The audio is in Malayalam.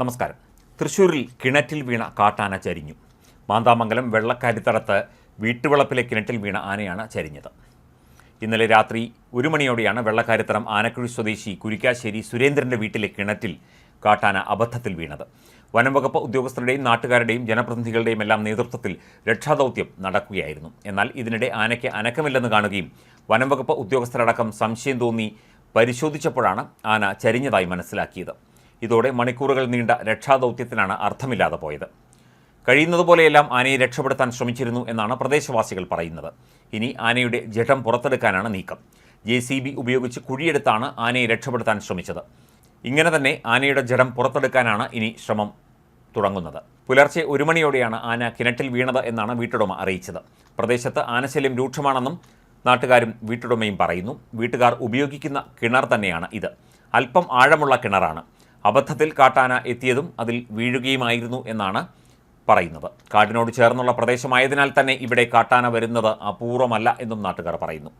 നമസ്കാരം. തൃശ്ശൂരിൽ കിണറ്റിൽ വീണ കാട്ടാന ചരിഞ്ഞു. മാന്താമംഗലം വെള്ളക്കാരിത്തടത്ത് വീട്ടുവളപ്പിലെ കിണറ്റിൽ വീണ ആനയാണ് ചരിഞ്ഞത്. ഇന്നലെ രാത്രി ഒരു മണിയോടെയാണ് വെള്ളക്കാരിത്തറം ആനക്കുഴി സ്വദേശി കുരിക്കാശ്ശേരി സുരേന്ദ്രന്റെ വീട്ടിലെ കിണറ്റിൽ കാട്ടാന അബദ്ധത്തിൽ വീണത്. വനംവകുപ്പ് ഉദ്യോഗസ്ഥരുടെയും നാട്ടുകാരുടെയും ജനപ്രതിനിധികളുടെയും എല്ലാം നേതൃത്വത്തിൽ രക്ഷാദൗത്യം നടക്കുകയായിരുന്നു. എന്നാൽ ഇതിനിടെ ആനയ്ക്ക് അനക്കമില്ലെന്ന് കാണുകയും വനംവകുപ്പ് ഉദ്യോഗസ്ഥരടക്കം സംശയം തോന്നി പരിശോധിച്ചപ്പോഴാണ് ആന ചരിഞ്ഞതായി മനസ്സിലാക്കിയത്. ഇതോടെ മണിക്കൂറുകൾ നീണ്ട രക്ഷാദൗത്യത്തിനാണ് അർത്ഥമില്ലാതെ പോയത്. കഴിയുന്നതുപോലെയെല്ലാം ആനയെ രക്ഷപ്പെടുത്താൻ ശ്രമിച്ചിരുന്നു എന്നാണ് പ്രദേശവാസികൾ പറയുന്നത്. ഇനി ആനയുടെ ജഡം പുറത്തെടുക്കാനാണ് നീക്കം. ജെ സി ബി ഉപയോഗിച്ച് കുഴിയെടുത്താണ് ആനയെ രക്ഷപ്പെടുത്താൻ ശ്രമിച്ചത്. ഇങ്ങനെ തന്നെ ആനയുടെ ജഡം പുറത്തെടുക്കാനാണ് ഇനി ശ്രമം തുടങ്ങുന്നത്. പുലർച്ചെ ഒരു മണിയോടെയാണ് ആന കിണറ്റിൽ വീണത് എന്നാണ് വീട്ടുടമ അറിയിച്ചത്. പ്രദേശത്ത് ആനശല്യം രൂക്ഷമാണെന്നും നാട്ടുകാരും വീട്ടുടമയും പറയുന്നു. വീട്ടുകാർ ഉപയോഗിക്കുന്ന കിണർ തന്നെയാണ് ഇത്. അല്പം ആഴമുള്ള കിണറാണ്. അബദ്ധത്തിൽ കാട്ടാന എത്തിയതും അതിൽ വീഴുകയുമായിരുന്നു എന്നാണ് പറയുന്നത്. കാടിനോട് ചേർന്നുള്ള പ്രദേശമായതിനാൽ തന്നെ ഇവിടെ കാട്ടാന വരുന്നത് അപൂർവമല്ല എന്നും നാട്ടുകാർ പറയുന്നു.